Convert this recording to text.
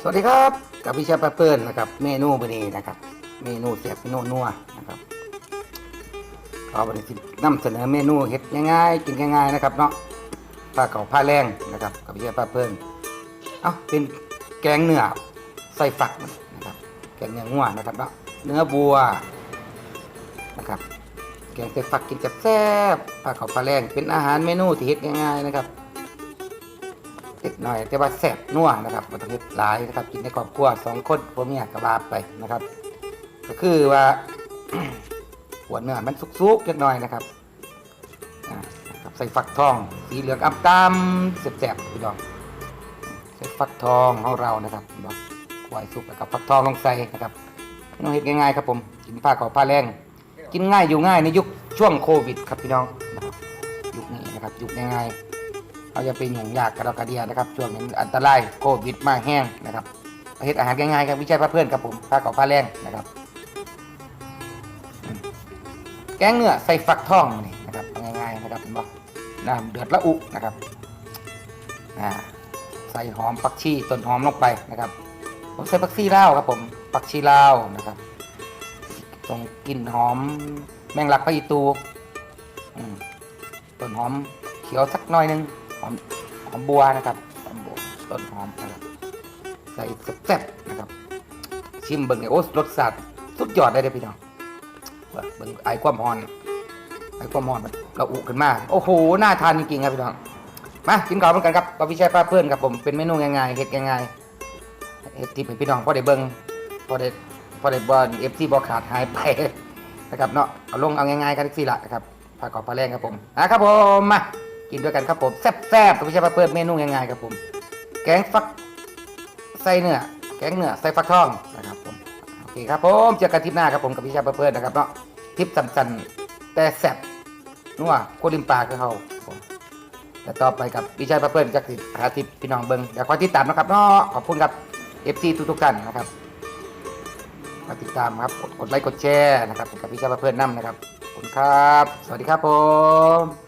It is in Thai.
สวัสดีครับกับพี่ชาปลาเปิลนะครับเมนูวันนี้นะครับ เมนูเสียบเมนูนัวนะครับก็วันนี้สินำเสนอเมนูเฮ็ดง่ายๆกินง่ายๆนะครับเนาะผ้าเก่าผ้าแรงนะครับกับพี่ชาปลาเปิลเอ้าเป็นแกงเนื้อใส่ฝักนะครับ แกงเนื้องัวนะครับเนาะเนื้อบัวนะครับแกงใส่ฝักกินแซ่บๆผ้าเก่าผ้าแรงเป็นอาหารเมนูที่เฮ็ดง่ายๆนะครับ เล็กหน่อย แต่ว่าแซ่บนัวนะครับบ่ต้องเฮ็ดหลายนะครับ กินในครอบครัวสองคนผัวเมียก็ว่าไปนะครับ ก็คือว่าหัวเนื้อมันสุกๆเล็กน้อยนะครับใส่ฟักทอง สีเหลืองอับตามแซ่บๆพี่น้องใส่ฟักทองของเรานะครับพี่น้องควายสุกแล้วก็ฟักทองลงใส่นะครับน้องเฮ็ดง่ายๆครับผมกินผ้าขาวผ้าแรงกินง่ายอยู่ง่ายในยุคช่วงโควิด ครับพี่น้องยุคนี้นะครับยุคง่ายๆ เราจะเป็นอย่งยากกระดอกกระเดียนะครับช่วงนี้อันตรายโควิดมากแห้งนะครับประเภทอาหารง่ายๆครับวิจัยพระเพื่อนกับผมผ้าเก่าผ้าแรงนะครับ แกงเนื้อใส่ฟักทองนี่นะครับง่ายๆนะครับผมบอกน้ำเดือดละอุนะครับอ่าใส่หอมปักชีต้นหอมลงไปนะครับผมใส่ปักชีลาวครับผมปักชีลาวนะครับตรงกลิ่นหอมแมงลักพะอีตูต้นหอมเขียวสักหน่อยหนึง หอมหอมบัวนะครับหอมบัวต้นหอมนะครับใส่แซ่บๆนะครับ ชิมเบิ่งเนี่ยโอ้รสชาติสุดยอดเลยเด้อพี่น้องเบิ่งไอ้ความร้อนไอ้ความร้อนมันระอุขึ้นมาโอ้โหน่าทานจริงๆครับพี่น้องมากินข้าวเหมือนกันครับกับพี่ชายป้าเพื่อนครับผมเป็นเมนูง่ายๆเฮ็ดง่ายๆเฮ็ดที่พี่น้องพอได้เบิ่งพอได้พอได้บอลเอฟซีบอขาดหายไปนะครับเนาะเอาลงเอาง่ายๆกันสิละนะครับผักกรอบปลาแรงครับผมนะครับผมมา กินด้วยกันครับผมแซ่บๆไม่ใช่มาเปิดเมนูง่ายๆครับผม แกงฟักใส่เนื้อแกงเนื้อใส่ฟักทองนะครับผมโอเคครับผมเจอกันทิปหน้าครับผมกับพี่ชายเปิดนะครับเนาะทิปสั้นๆแต่แซ่บนัวโคลิมปลาคือเขาแต่ต่อไปกับพี่ชายเปิดจากหาทิปพี่น้องเบิงอยากคอยติดตามนะครับเนาะขอบคุณครับเอฟซีทุกๆท่านนะครับมาติดตามครับกดไลค์กดแชร์นะครับกับพี่ชายเปิดนำนะครับขอบคุณครับ สวัสดีครับผม